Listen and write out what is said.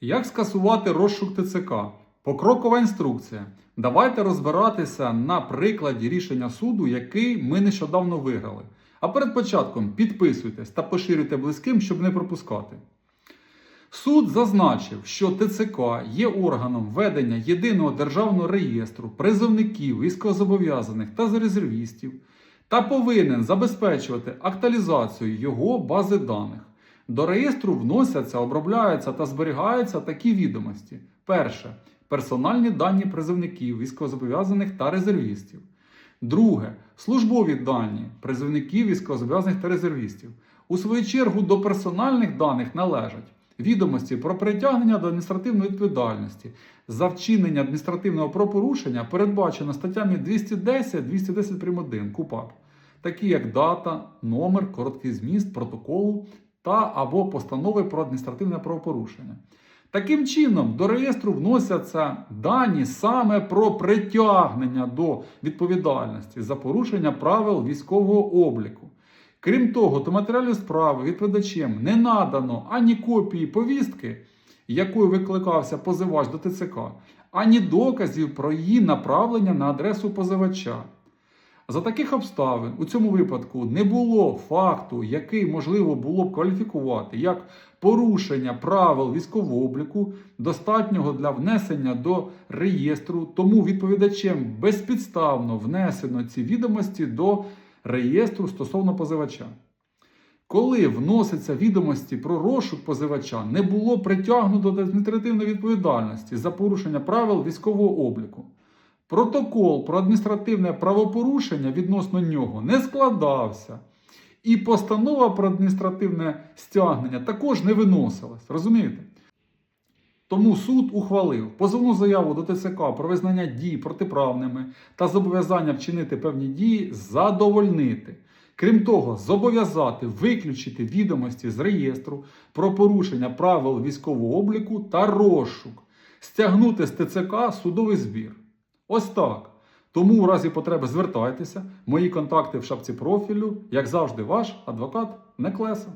Як скасувати розшук ТЦК? Покрокова інструкція. Давайте розбиратися на прикладі рішення суду, який ми нещодавно виграли. А перед початком підписуйтесь та поширюйте близьким, щоб не пропускати. Суд зазначив, що ТЦК є органом ведення єдиного державного реєстру призовників, військовозобов'язаних та резервістів та повинен забезпечувати актуалізацію його бази даних. До реєстру вносяться, обробляються та зберігаються такі відомості: перше персональні дані призовників, військовозобов'язаних та резервістів. Друге службові дані призовників, військовозобов'язаних та резервістів. У свою чергу до персональних даних належать відомості про притягнення до адміністративної відповідальності за вчинення адміністративного правопорушення передбачено статтями 210, 210 прим. 1 КУПАП, такі як дата, номер, короткий зміст протоколу та або постанови про адміністративне правопорушення. Таким чином, до реєстру вносяться дані саме про притягнення до відповідальності за порушення правил військового обліку. Крім того, до матеріалів справи відповідачем не надано ані копії повістки, якою викликався позивач до ТЦК, ані доказів про її направлення на адресу позивача. За таких обставин у цьому випадку не було факту, який можливо було б кваліфікувати як порушення правил військового обліку, достатнього для внесення до реєстру, тому відповідачем безпідставно внесено ці відомості до реєстру стосовно позивача. Коли вносяться відомості про розшук позивача, не було притягнуто до адміністративної відповідальності за порушення правил військового обліку. Протокол про адміністративне правопорушення відносно нього не складався. І постанова про адміністративне стягнення також не виносилась. Розумієте? Тому суд ухвалив позовну заяву до ТЦК про визнання дій протиправними та зобов'язання вчинити певні дії задовольнити. Крім того, зобов'язати виключити відомості з реєстру про порушення правил військового обліку та розшук, стягнути з ТЦК судовий збір. Ось так. Тому у разі потреби звертайтеся. Мої контакти в шапці профілю, як завжди, ваш адвокат Неклеса.